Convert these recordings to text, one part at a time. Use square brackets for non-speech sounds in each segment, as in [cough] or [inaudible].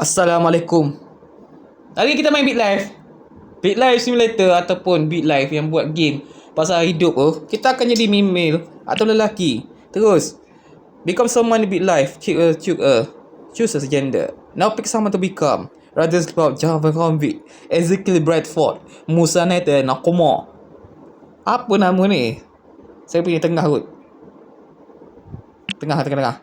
Assalamualaikum. Hari kita main Beat Life. Beat Life Simulator ataupun Beat Life yang buat game pasal hidup tu. Kita akan jadi female atau lelaki. Terus. Become someone in Beat Life. Choose a, choose a, choose a gender. Now pick someone to become. Rather about Java Convict. Ezekiel Bradford. Musa Nathan Nakoma. Apa nama ni? Saya punya tengah kot. Tengah, tengah, tengah.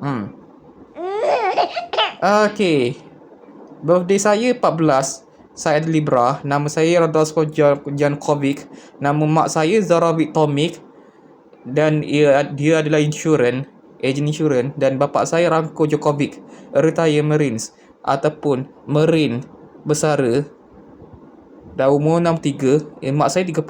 Hmm. Okay. Birthday saya 14. Saya ada Libra. Nama saya Radosko Jankovic. Nama mak saya Zara Victomic. Dan ia, dia adalah insurans. Ejen insurans. Dan bapa saya Ranko Djokovic. Retire Marines. Ataupun Marine Besara. Dah umur 63. Eh, mak saya 30.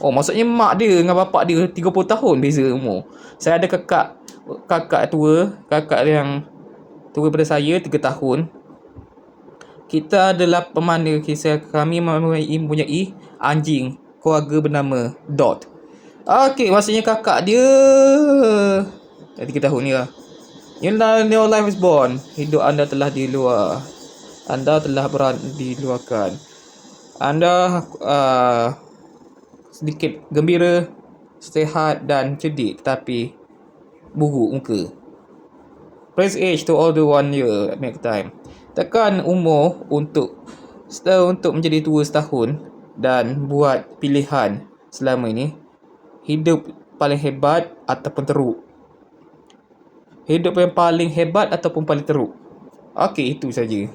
Oh, maksudnya mak dia dengan bapak dia 30 tahun beza umur. Saya ada kakak kakak tua, kakak yang tua daripada saya 3 tahun. Kita adalah pemandu kisah kami mempunyai anjing keluarga bernama Dot. Okey, maksudnya kakak dia dah 3 tahun ni lah. Inilah your life is born. Hidup anda telah di luar. Anda telah beran diluarkan. Anda uh, sedikit gembira, sehat dan cerdik tetapi buruk muka. Press age to all the one year make time. Tekan umur untuk untuk menjadi tua setahun dan buat pilihan selama ini. Hidup paling hebat ataupun teruk. Hidup yang paling hebat ataupun paling teruk. Okey, itu saja.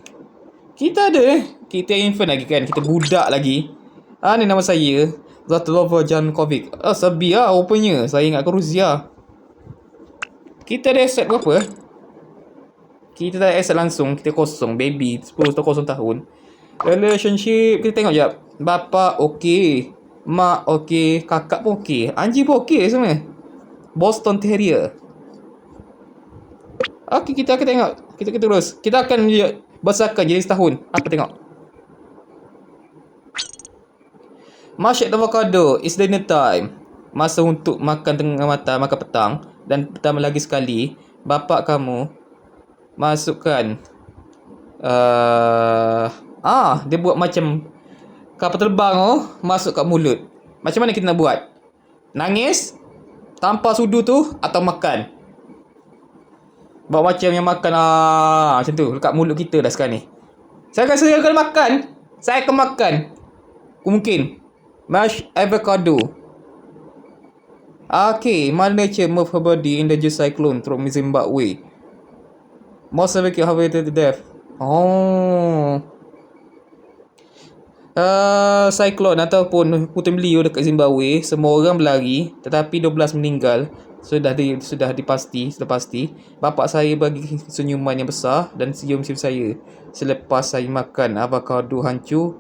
Kita ada. Kita infant lagi kan. Kita budak lagi. Ah, ni nama saya. Zatulova Jankovic. Ah, sebi lah rupanya. Saya ingat ke Rusia. Kita ada aset berapa? Kita tak aset langsung. Kita kosong. Baby. 10 atau kosong tahun. Relationship. Kita tengok jap. Bapa okey. Mak okey. Kakak pun okey. Anjing pun okey sebenarnya. Boston Terrier. Okey, kita akan tengok. Kita akan terus. Kita akan besarkan jadi setahun. Apa tengok? Masyid avocado is dinner time. Masa untuk makan tengah mata, makan petang. Dan pertama lagi sekali, bapa kamu masukkan uh, ah dia buat macam kapal terbang oh masuk kat mulut. Macam mana kita nak buat? Nangis tanpa sudu tu atau makan? Buat macam yang makan ah macam tu dekat mulut kita dah sekarang ni. Saya akan saya akan makan. Saya akan makan. Mungkin Mashed avocado. Okay, Mother Nature body in the cyclone through Zimbabwe. Of it have to death. Oh. Uh, cyclone ataupun puting beliau dekat Zimbabwe, semua orang berlari tetapi 12 meninggal. Sudah di, sudah dipasti, sudah pasti. Bapak saya bagi senyuman yang besar dan senyum saya selepas saya makan avocado hancur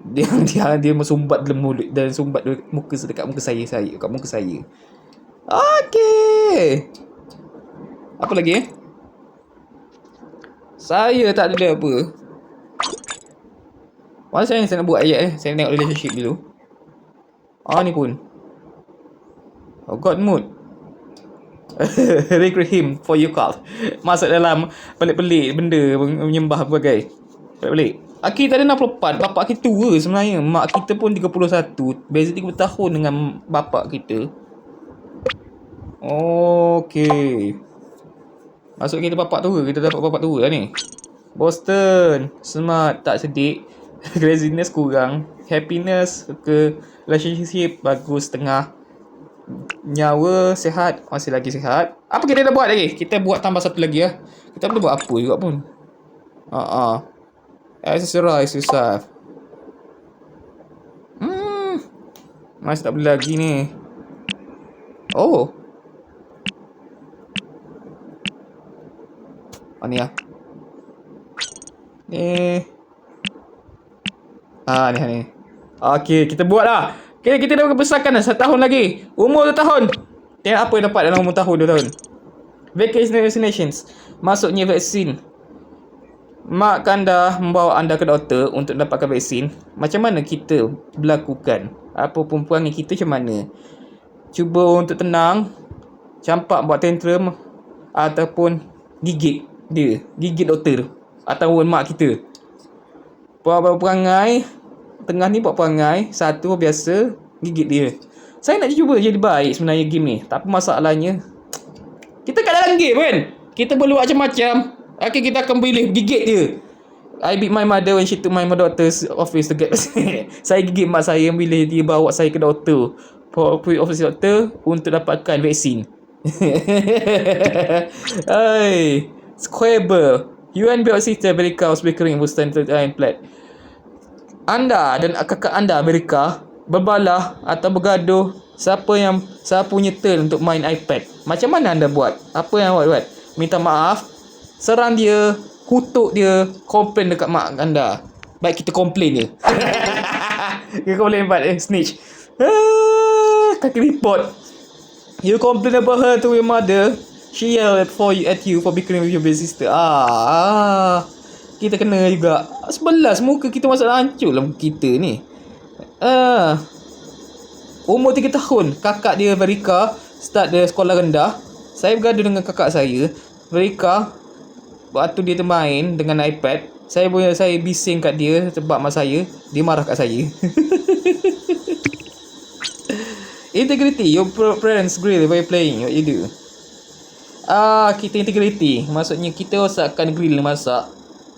[laughs] dia dia dia mesumbat dalam mulut dan sumbat muka dekat muka saya saya dekat muka saya. Okey. Apa lagi eh? Saya tak ada apa. Masa saya, saya nak buat ayat eh. Saya tengok relationship dulu. Ah ni pun. Oh God mood. [laughs] Recruit him for you call. Masuk dalam pelik-pelik benda menyembah berbagai. Pelik-pelik. Aki tak ada 64 Bapak kita tua sebenarnya Mak kita pun 31 Beza 30 tahun dengan bapak kita Okay Masuk kita bapak tua Kita dapat bapak tua lah ni Boston Smart Tak sedik Craziness [laughs] kurang Happiness ke Relationship Bagus tengah Nyawa Sehat Masih lagi sehat Apa kita dah buat lagi Kita buat tambah satu lagi lah Kita boleh buat apa juga pun Haa uh-uh. Exercise yourself. Hmm. Masih tak boleh lagi ni. Oh. Oh ni lah. Ni. Ah ni ni. Okey, kita buat lah. Okay, kita dah besarkan dah setahun lagi. Umur dua tahun. Tengok apa yang dapat dalam umur tahun dua tahun. Vacation vaccinations. Masuknya vaksin mak kanda membawa anda ke doktor untuk dapatkan vaksin, macam mana kita berlakukan? Apa perempuan kita macam mana? Cuba untuk tenang, campak buat tantrum ataupun gigit dia, gigit doktor. Ataupun mak kita. Buat perangai. Tengah ni buat perangai. Satu biasa. Gigit dia. Saya nak cuba jadi baik sebenarnya game ni. Tapi masalahnya. Kita kat dalam game kan. Kita boleh buat macam-macam. Okay, kita akan boleh gigit dia. I beat my mother when she took my daughter's office to get [laughs] Saya gigit mak saya bila dia bawa saya ke doktor For office doctor Untuk dapatkan vaksin [laughs] Hai Your sister America was bickering with standard and plat Anda dan kakak anda Amerika Berbalah atau bergaduh Siapa yang Siapa punya turn untuk main iPad? Macam mana anda buat? Apa yang awak buat? Minta maaf. Serang dia kutuk dia komplain dekat mak anda. Baik kita komplain je. [laughs] Kita komplain but eh, snitch. Ah, kaki report. You complain about her to your mother she yell for you at you for bickering with your big sister. Ah, ah. kita kena juga. Sebelas muka kita masalah hancur lah kita ni. Ah. umur 3 tahun. Kakak dia Verika start dia sekolah rendah. Saya bergaduh dengan kakak saya. Verika waktu dia termain dengan iPad saya boleh saya bising kat dia sebab mak saya dia marah kat saya. [laughs] Integrity your parents grill while playing what you do ah kita integrity. Maksudnya kita akan grill masak.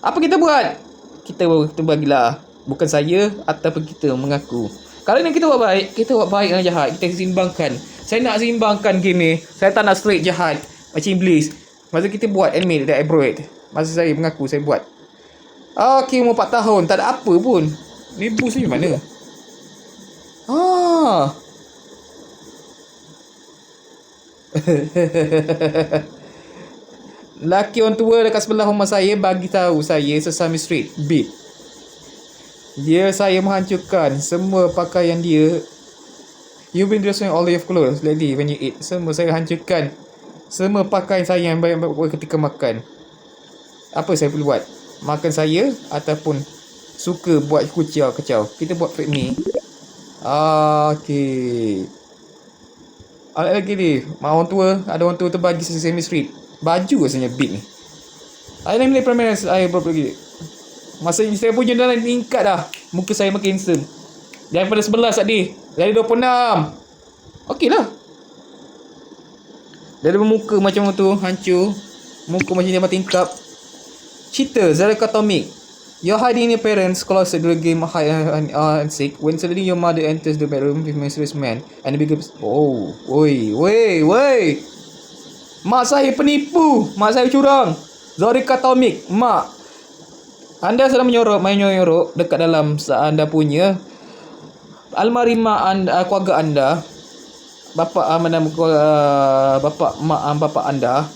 Apa kita buat? Kita kita bagilah. Bukan saya ataupun kita mengaku. Kalau ni kita buat baik kita buat baik dengan jahat. Kita seimbangkan. Saya nak seimbangkan game ni. Saya tak nak straight jahat. Macam iblis. Masa kita buat anime dekat Abroad Masa saya mengaku saya buat. Okay umur 4 tahun. Tak ada apa pun. Ni boost ni mana? Ah. [laughs] Laki orang tua dekat sebelah rumah saya bagi tahu saya Sesame Street beat. Dia saya menghancurkan semua pakaian dia. You been dressing all your clothes lately when you eat. Semua saya hancurkan semua pakai saya yang baik-baik ketika makan. Apa saya perlu buat? Makan saya ataupun suka buat kuciau kacau. Kita buat fake ni. Ah, okay. Ada lagi ni. Mak orang tua. Ada orang tua terbagi semi street. Baju rasanya big ni. Ada yang boleh permainan saya berapa lagi. Masa saya punya dalam tingkat dah. Muka saya makin handsome. Daripada 11 tadi. Dari 26. Okey lah. Dari muka macam tu hancur. Muka macam dia mati tingkap. Cheater, Zareka Atomic. You're hiding your parents closet during game hide and, uh, and sick. When suddenly your mother enters the bedroom with mysterious man and bigger... Oh, woi, woi, woi. Mak saya penipu. Mak saya curang. Zareka Atomic, mak. Anda sedang menyorok, main nyorok dekat dalam anda punya almari mak anda, keluarga anda bapa uh, mana uh, bapa mak uh, bapa anda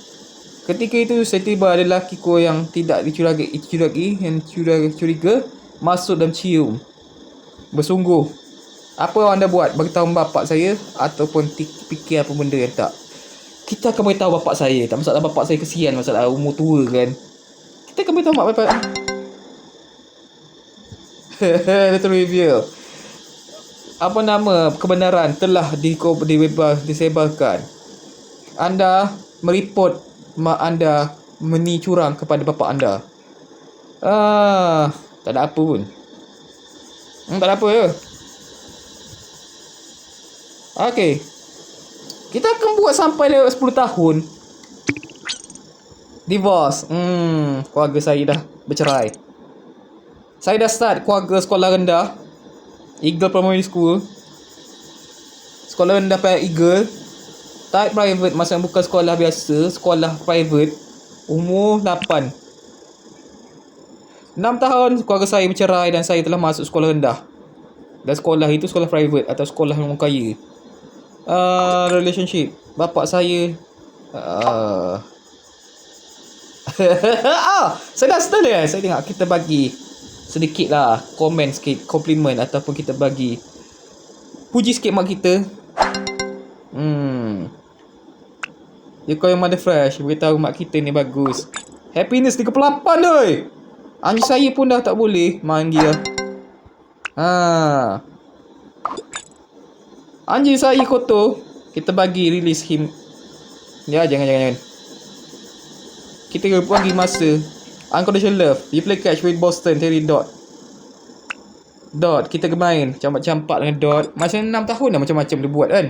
ketika itu saya tiba ada lelaki ko yang tidak dicurigai dicurigai yang curiga, curiga masuk dan cium. Bersungguh apa yang anda buat? Bagi tahu bapa saya ataupun fikir apa benda yang tak. Kita akan beritahu bapa saya. Tak masalah bapa saya kesian masalah umur tua kan. Kita akan beritahu mak bapa [laughs] Little reveal apa nama kebenaran telah di dibebas disebarkan. Anda meripot mak anda meni curang kepada bapa anda. Ah, tak ada apa pun. Hmm, tak ada apa ya. Okey. Kita akan buat sampai lewat 10 tahun. Divorce. Hmm, keluarga saya dah bercerai. Saya dah start keluarga sekolah rendah. Eagle Primary School Sekolah rendah payah Eagle Type private Masa bukan sekolah biasa Sekolah private Umur 8 6 tahun keluarga saya bercerai Dan saya telah masuk sekolah rendah. Dan sekolah itu sekolah private Atau sekolah yang kaya. Uh, Relationship. Bapak saya uh, [laughs] ah, Saya dah start ya Saya tengok kita bagi sedikit lah komen sikit compliment ataupun kita bagi. Puji sikit mak kita hmm. You call your mother fresh beritahu mak kita ni bagus. Happiness 38 doi! Anjing saya pun dah tak boleh dia ha. Anjing saya kotor. Kita bagi release him. Ya jangan jangan jangan. Kita bagi masa. Unconditional love. You play catch with Boston, Terry Dot. Dot, kita main campak-campak dengan Dot. Masa 6 tahun dah macam-macam dia buat kan.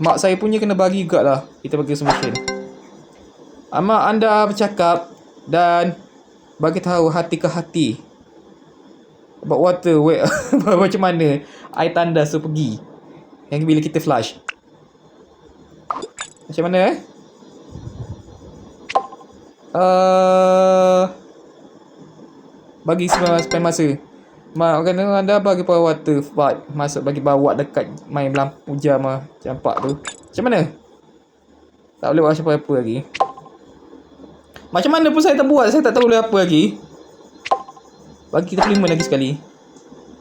Mak saya punya kena bagi juga lah. Kita bagi submission. Amak anda bercakap dan bagi tahu hati ke hati. About water, where, [laughs] macam mana air tanda tu pergi. Yang bila kita flush. Macam mana eh? Uh, bagi spend masa. Mak kena anda bagi power water fight masuk bagi bawa dekat main lampu jam ah campak tu. Macam mana? Tak boleh buat apa-apa lagi. Macam mana pun saya tak buat, saya tak tahu boleh apa lagi. Bagi kita terima lagi sekali.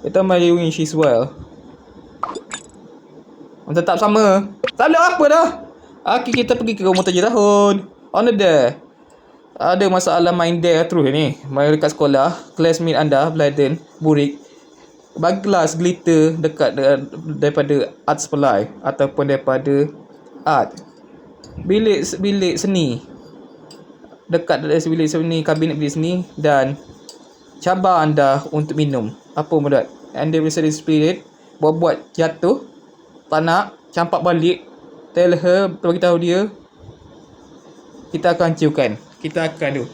Kita my win she's well. Tetap sama. Tak ada apa dah. Okey, kita pergi ke rumah tujuh tahun. On the day. Ada masalah main there terus ni. Main dekat sekolah. Classmate anda, Bladen, Burik. Bagi kelas glitter dekat de- daripada art supply. Ataupun daripada art. Bilik bilik seni. Dekat dari bilik seni, kabinet bilik seni. Dan cabar anda untuk minum. Apa mudat? Anda bisa spirit. Buat-buat jatuh. Tak nak. Campak balik. Tell her. Beritahu dia. Kita akan hancurkan. Kita akan tu.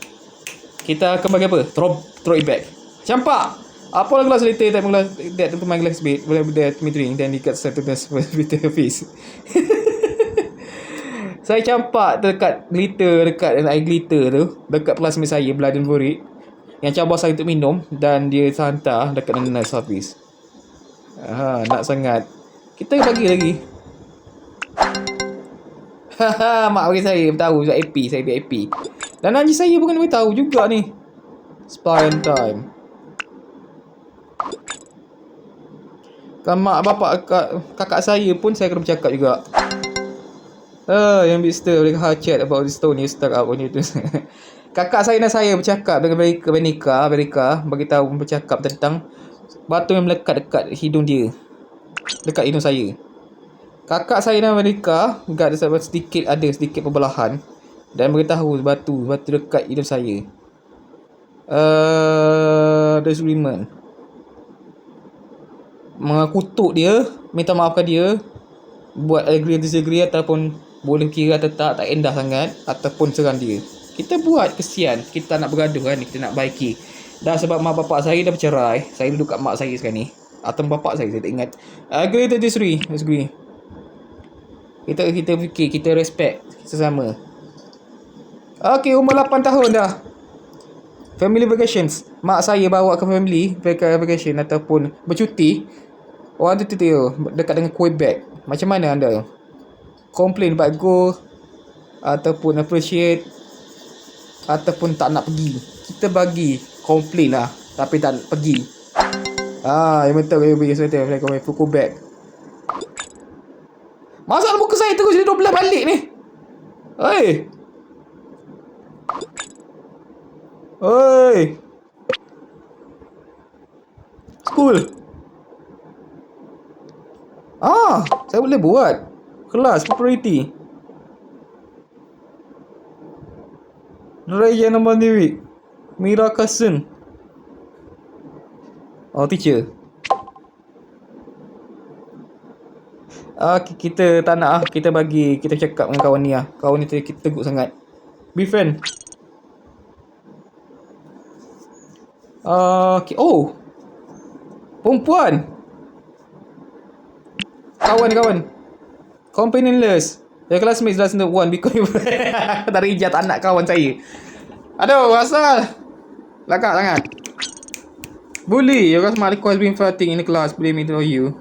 Kita akan bagi apa? Throw, throw it back. Campak! Apa lah kelas later tak mengelas that to my glass bit boleh dia drink then dekat satu das [laughs] with the face. [laughs] saya campak dekat glitter dekat air glitter tu dekat classmate saya and Burik yang cabar saya untuk minum dan dia hantar dekat nurse office. Ha, nak sangat. Kita bagi lagi. Haha, [laughs] mak bagi saya tahu saya AP, saya AP. Dan Haji saya pun kena beritahu juga ni. On time. Kan mak bapak kakak, kakak saya pun saya kena bercakap juga. Ah, yang Mr. boleh ha chat about this stone you stuck up on itu. [laughs] kakak saya dan saya bercakap dengan Amerika, Amerika, Amerika bagi tahu bercakap tentang batu yang melekat dekat hidung dia. Dekat hidung saya. Kakak saya dan agak ada sedikit ada sedikit perbelahan dan beritahu batu batu dekat hidung saya. Uh, disagreement mengutuk dia minta maafkan dia buat agree disagree ataupun boleh kira atau tak tak endah sangat ataupun serang dia. Kita buat kesian. Kita nak bergaduh kan kita nak baiki. Dah sebab mak bapak saya dah bercerai saya duduk kat mak saya sekarang ni. Atau bapak saya saya tak ingat. Agree to disagree? Disagree. Kita kita fikir kita respect sesama Okey, umur 8 tahun dah. Family vacations. Mak saya bawa ke family vacation ataupun bercuti. Orang tu tu dekat dengan Quebec. Macam mana anda? Complain about go ataupun appreciate ataupun tak nak pergi. Kita bagi complain lah tapi tak nak pergi. Ah, yang betul kau pergi sweater fly kau full Quebec. Masa buku saya terus dia 12 balik ni. Hei. Oi. School. Ah, saya boleh buat. Kelas propriety. Nuraya nombor Dewi. Mira Kasun. Oh, teacher. Ah, kita tak nak ah. Kita bagi, kita cakap dengan kawan ni ah. Kawan ni tegur sangat. Be friend. Okay. Oh. Perempuan. Kawan kawan. Companionless. Your classmates doesn't want because [laughs] dari jat anak kawan saya. Aduh, asal. Lakak sangat. Bully. Your classmate has been fighting in the class. Blame it on you.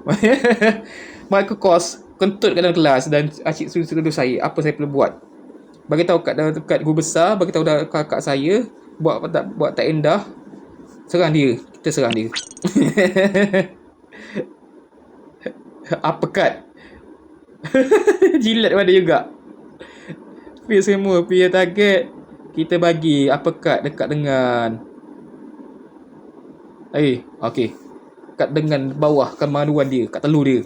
[laughs] Michael Kos kentut kat dalam kelas dan asyik suruh-suruh saya apa saya perlu buat. Bagi tahu kat dekat guru besar, bagi tahu dah kakak saya buat tak buat tak endah Serang dia. Kita serang dia. [laughs] Apa kat? [laughs] Jilat pada juga. Pia semua. Pia target. Kita bagi apa kat dekat dengan... Eh, okey. Kat dengan bawah kemaluan dia. Kat telur dia.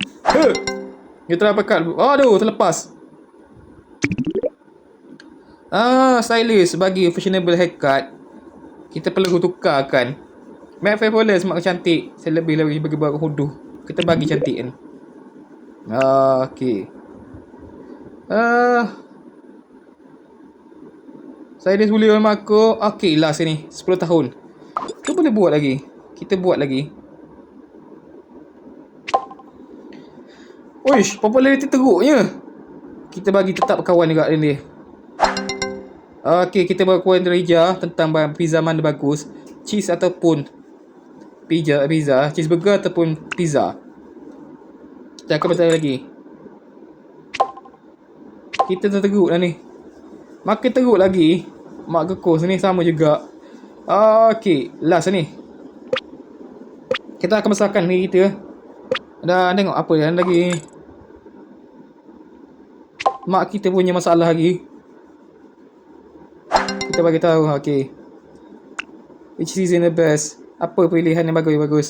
[laughs] Kita apa kat? Aduh, terlepas. Ah, stylist bagi fashionable haircut Kita perlu tukarkan. Mac Fabulous mak cantik. Saya lebih lebih bagi buat huduh. Kita bagi cantik kan. Ah, okey. Ah. Saya dah boleh dengan aku. Okey, last ni. 10 tahun. Kita boleh buat lagi. Kita buat lagi. Uish, populariti teruknya. Kita bagi tetap kawan juga dia. Okey, kita buat kuih Rija tentang pizza mana bagus. Cheese ataupun pizza, pizza, cheeseburger ataupun pizza. Akan bertanya lagi. Kita dah ni. Makin teruk lagi. Mak kekos ni sama juga. Okey, last ni. Kita akan besarkan ni kita. Dah tengok apa yang lagi. Mak kita punya masalah lagi. Kita bagi tahu, okey. Which season the best? Apa pilihan yang bagus bagus?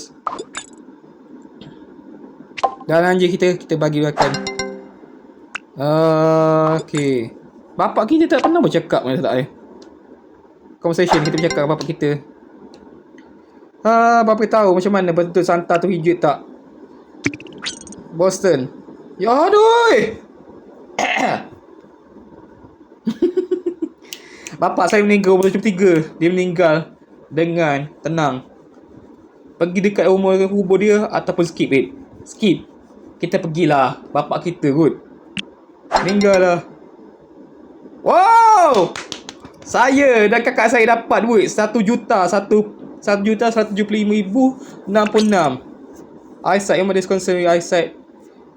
Dan anjing kita kita bagi makan. Uh, okey. Bapak kita tak pernah bercakap dengan tak eh. Conversation kita bercakap bapak kita. Ah, bapak tahu macam mana bentuk santa tu hijau tak? Boston. Ya aduh. [coughs] Bapak saya meninggal umur 73. Dia meninggal dengan tenang. Pergi dekat umur kubur dia ataupun skip it. Skip. Kita pergilah. Bapak kita kot. Meninggal lah. Wow! Saya dan kakak saya dapat duit 1 juta 1 1 juta 175 ribu 66. Eyesight yang ada concern eyesight.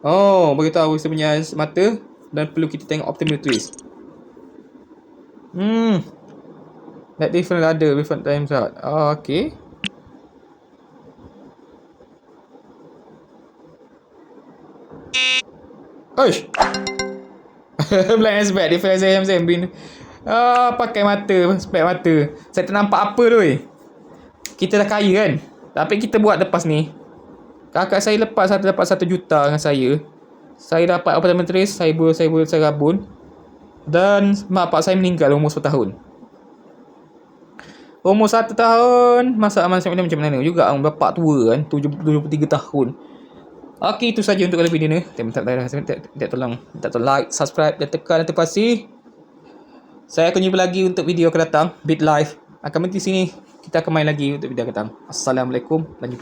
Oh, beritahu saya punya mata dan perlu kita tengok optometrist. Hmm. That different ada different times out. Oh, okay. Oish. As bad different as Sam Sam bin. Ah, pakai mata, spek mata. Saya tak nampak apa tu. eh. Kita dah kaya kan? Tapi kita buat lepas ni. Kakak saya lepas satu dapat satu juta dengan saya. Saya dapat optometrist, saya boleh saya boleh saya rabun. Dan mak pak saya meninggal umur 10 tahun. Umur 1 tahun, masa aman saya macam mana juga bapak tua kan, 73 tahun. Okey, itu saja untuk kali video ni. Terima kasih tak tak tolong minta tolong like, subscribe dan tekan notifikasi. Saya akan jumpa lagi untuk video akan datang. Bit live akan berhenti sini. Kita akan main lagi untuk video akan datang. Assalamualaikum. Lanjut